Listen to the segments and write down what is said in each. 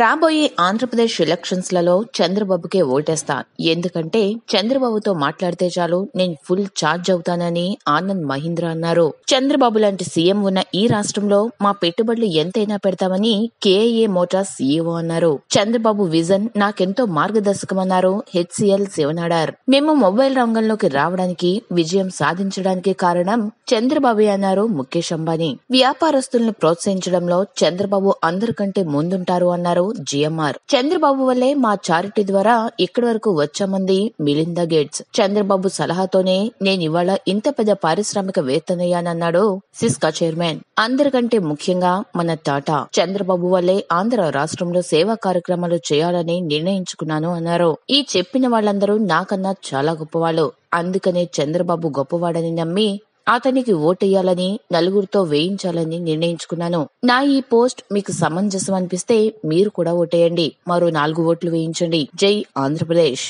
రాబోయే ఆంధ్రప్రదేశ్ ఎలక్షన్స్లలో చంద్రబాబుకే ఓటేస్తా. ఎందుకంటే చంద్రబాబుతో మాట్లాడితే చాలు నేను ఫుల్ ఛార్జ్ అవుతానని ఆనంద్ మహీంద్ర అన్నారు. చంద్రబాబు లాంటి సీఎం ఉన్న ఈ రాష్ట్రంలో మా పెట్టుబడులు ఎంతైనా పెడతామని కేఏ మోటార్స్ సీఈఓ అన్నారు. చంద్రబాబు విజన్ నాకెంతో మార్గదర్శకమన్నారు హెచ్సిఎల్ శివనాడార్. మేము మొబైల్ రంగంలోకి రావడానికి విజయం సాధించడానికి కారణం చంద్రబాబు అన్నారు ముఖేష్ అంబానీ. వ్యాపారస్తులను ప్రోత్సహించడంలో చంద్రబాబు అందరికంటే ముందుంటారు అన్నారు జిఎంఆర్. చంద్రబాబు వల్లే మా చారిటీ ద్వారా ఇక్కడి వరకు వచ్చామంది మిలిందా గేట్స్. చంద్రబాబు సలహాతోనే నేను ఇవాళ ఇంత పెద్ద పారిశ్రామిక వేత్తనయ్యానన్నాడు సిస్కా చైర్మన్. అందరికంటే ముఖ్యంగా మన టాటా చంద్రబాబు వల్లే ఆంధ్ర రాష్ట్రంలో సేవా కార్యక్రమాలు చేయాలని నిర్ణయించుకున్నాను అన్నారు. ఈ చెప్పిన వాళ్ళందరూ నాకన్నా చాలా గొప్పవాళ్ళు. అందుకనే చంద్రబాబు గొప్పవాడని నమ్మి అతనికి ఓటేయాలని నలుగురితో వేయించాలని నిర్ణయించుకున్నాను. నా ఈ పోస్ట్ మీకు సమంజసం అనిపిస్తే మీరు కూడా ఓటేయండి. మరో నాలుగు ఓట్లు వేయించండి. జై ఆంధ్రప్రదేశ్.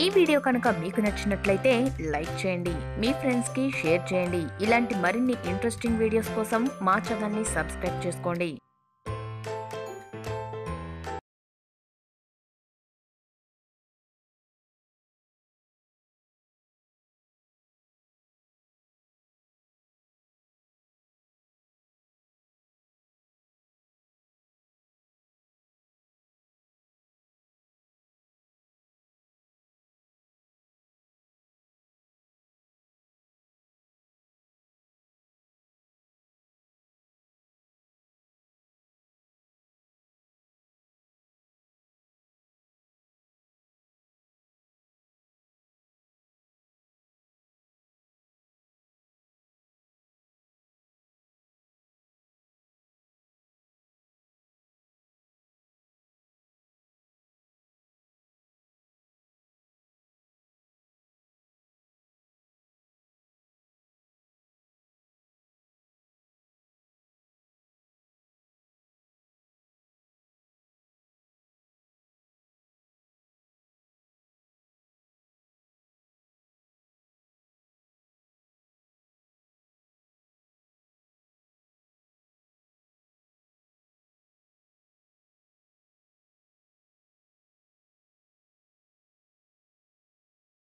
ఈ వీడియో కనుక మీకు నచ్చినట్లయితే లైక్ చేయండి మీ ఫ్రెండ్స్కి షేర్ చేయండి. ఇలాంటి మరిన్ని ఇంట్రెస్టింగ్ వీడియోస్ కోసం మా ఛానల్ని సబ్స్క్రైబ్ చేసుకోండి.